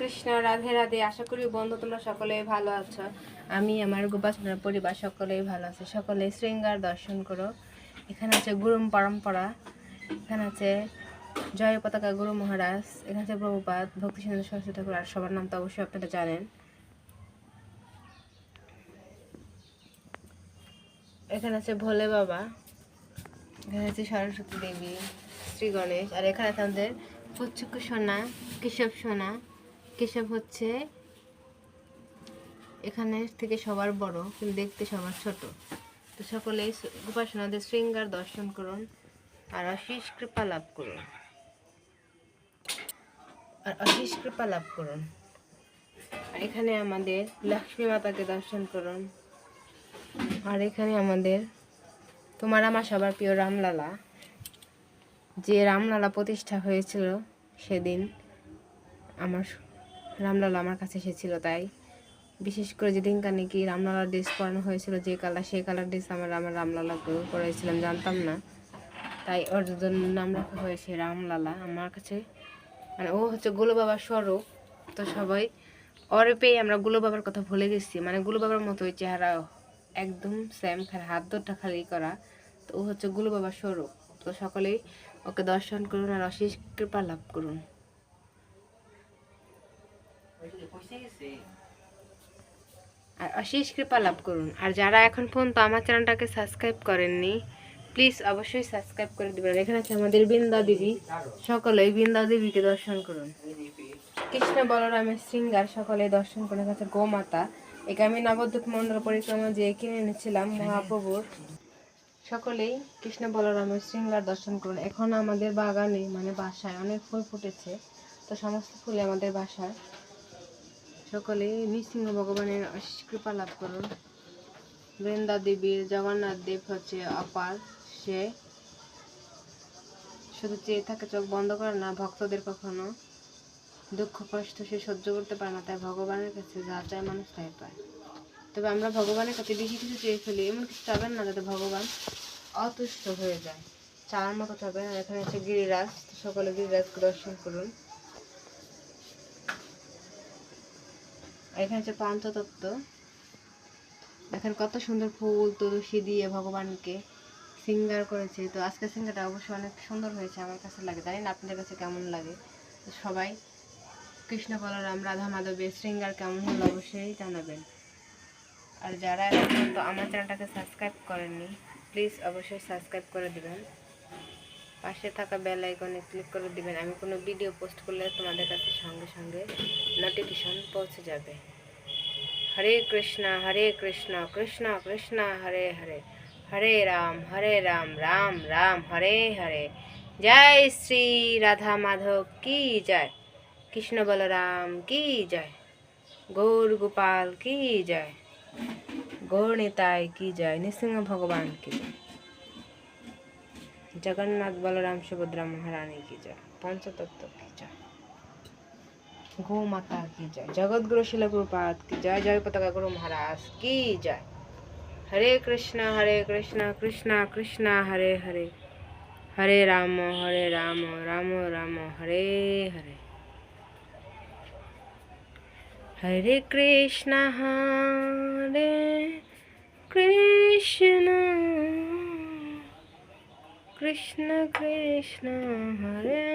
কৃষ্ণ, রাধে রাধে। আশা করি বন্ধু, তোমরা সকলে ভালো আছো। আমি আমার গোপাসনার পরিবার সকলেই ভালো আছে। সকলে শৃঙ্গার দর্শন করো। এখানে আছে গুরুম পরম্পরা। এখানে আছে জয় পতাকা গুরু মহারাজ। এখানে আছে প্রভুপাত ভক্তি সিন্ধু সরস্বতী ঠাকুর, আর সবার নাম তো অবশ্যই আপনারা জানেন। এখানে আছে ভোলে বাবা। এখানে আছে সরস্বতী দেবী, শ্রী গণেশ। আর এখানে আছে আমাদের পুচুকু সোনা, কেশব সোনা। কেশব হচ্ছে এখানে থেকে সবার বড়, কিন্তু দেখতে সবার ছোট। তো সকলেই উপাসনাদের শৃঙ্গার দর্শন করুন আর অশেষ কৃপা লাভ করুন। আর অশেষ কৃপা লাভ করুন। আর এখানে আমাদের লক্ষ্মী মাতাকে দর্শন করুন। আর এখানে আমাদের তোমার আমার সবার প্রিয় রামলালা। যে রামলালা প্রতিষ্ঠা হয়েছিল সেদিন আমার রামলালা আমার কাছে এসেছিল তাই। বিশেষ করে যেদিনকার নাকি রামলালার ড্রেস পরানো হয়েছিল, যে কালার সেই কালার ড্রেস আমার আমার রামলালা করেছিলাম জানতাম না। তাই ওর জন্য নাম রাখা হয়েছে রামলালা আমার কাছে। মানে ও হচ্ছে গুলো বাবার স্বরূপ, তো সবাই ওরে পেয়ে আমরা গুলো বাবার কথা ভুলে গেছি। মানে গুলো বাবার মতো ওই চেহারা একদম স্যাম খালি হাত দুটা খালি করা। তো ও হচ্ছে গুলো বাবার স্বরূপ, তো সকলেই ওকে দর্শন করুন আর অশেষ কৃপা লাভ করুন। আর অশেষ কৃপা লাভ করুন। আর যারা এখন পর্যন্ত আমার চ্যানেলটাকে সাবস্ক্রাইব করেননি, প্লিজ অবশ্যই সাবস্ক্রাইব করে দেবেন। এখানে আছে আমাদের বৃন্দা দেবী। সকলে বৃন্দা দেবীকে দর্শন করুন। কৃষ্ণ বলরামের শৃঙ্গার সকলে দর্শন করে কাছে গোমাতা। একে আমি নবদ্বীপ মন্দির পরিক্রমা যে কিনে এনেছিলাম, মহাপ্রভুর। সকলেই কৃষ্ণ বলরামের শৃঙ্গার দর্শন করুন। এখন আমাদের বাগানে মানে বাসায় অনেক ফুল ফুটেছে। তো সমস্ত ফুলে আমাদের বাসায়। সকলে নৃসিংহ ভগবানের অশেষ কৃপা লাভ করুন। বৃন্দা দেবীর জগন্নাথ দেব হচ্ছে অপার। সে শুধু চেয়ে থাকে চোখ বন্ধ করে না, ভক্তদের কখনো দুঃখ, কষ্ট সে সহ্য করতে পারে না, তাই ভগবানের কাছে যা চায় মানুষ তাই পায়। তবে আমরা ভগবানের কাছে বেশি কিছু চেয়ে ফেলি, এমন কিছু চাবেন না যাতে ভগবান অতুষ্ট হয়ে যায়। চাওয়ার মতো চাবেন, আর এখানে আছে গিরিরাজ সকলে গিরিরাজকে দর্শন করুন। এখানে হচ্ছে পঞ্চতত্ত্ব দেখেন কত সুন্দর ফুল, তুলসী দিয়ে ভগবানকে সিঙ্গার করেছে। তো আজকে সিঙ্গারটা অবশ্যই অনেক সুন্দর হয়েছে, আমার কাছে লাগে। জানি না আপনাদের কাছে কেমন লাগে। তো সবাই কৃষ্ণ বলরাম, রাধা মাধবের সিঙ্গার কেমন হলো অবশ্যই জানাবেন। আর যারা এখন পর্যন্ত আমার চ্যানেলটাকে সাবস্ক্রাইব করেননি প্লিজ অবশ্যই সাবস্ক্রাইব করে দিবেন। পাশে থাকা বেল আইকনে ক্লিক করে দিবেন। আমি কোনো ভিডিও পোস্ট করলে তোমাদের কাছে সঙ্গে সঙ্গে নোটিফিকেশন পৌঁছে যাবে। হরে কৃষ্ণ হরে কৃষ্ণ কৃষ্ণ কৃষ্ণ, হরে হরে। হরে রাম হরে রাম রাম রাম, হরে হরে। জয় শ্রী রাধা মাধব, কি জয়? কৃষ্ণ বলরাম, কি জয়? গৌর গোপাল, কি জয়? গৌর নিতাই, কি জয়? নৃসিংহ ভগবান, কি জয়? জগন্নাথ বলরাম সুভদ্রা মহারানী কি জয়? পঞ্চতত্ত্ব কি জয়? গো মাতা কি জয়? জগৎগুরু শিল প্রপাত কি জয়? জয় পতাকা গুরু মহারাজ কি জয়? হরে কৃষ্ণ হরে কৃষ্ণ কৃষ্ণ কৃষ্ণ, হরে হরে। হরে রাম হরে রাম রাম রাম, হরে হরে। হরে কৃষ্ণ, হরে কৃষ্ণ কৃষ্ণ কৃষ্ণ হরে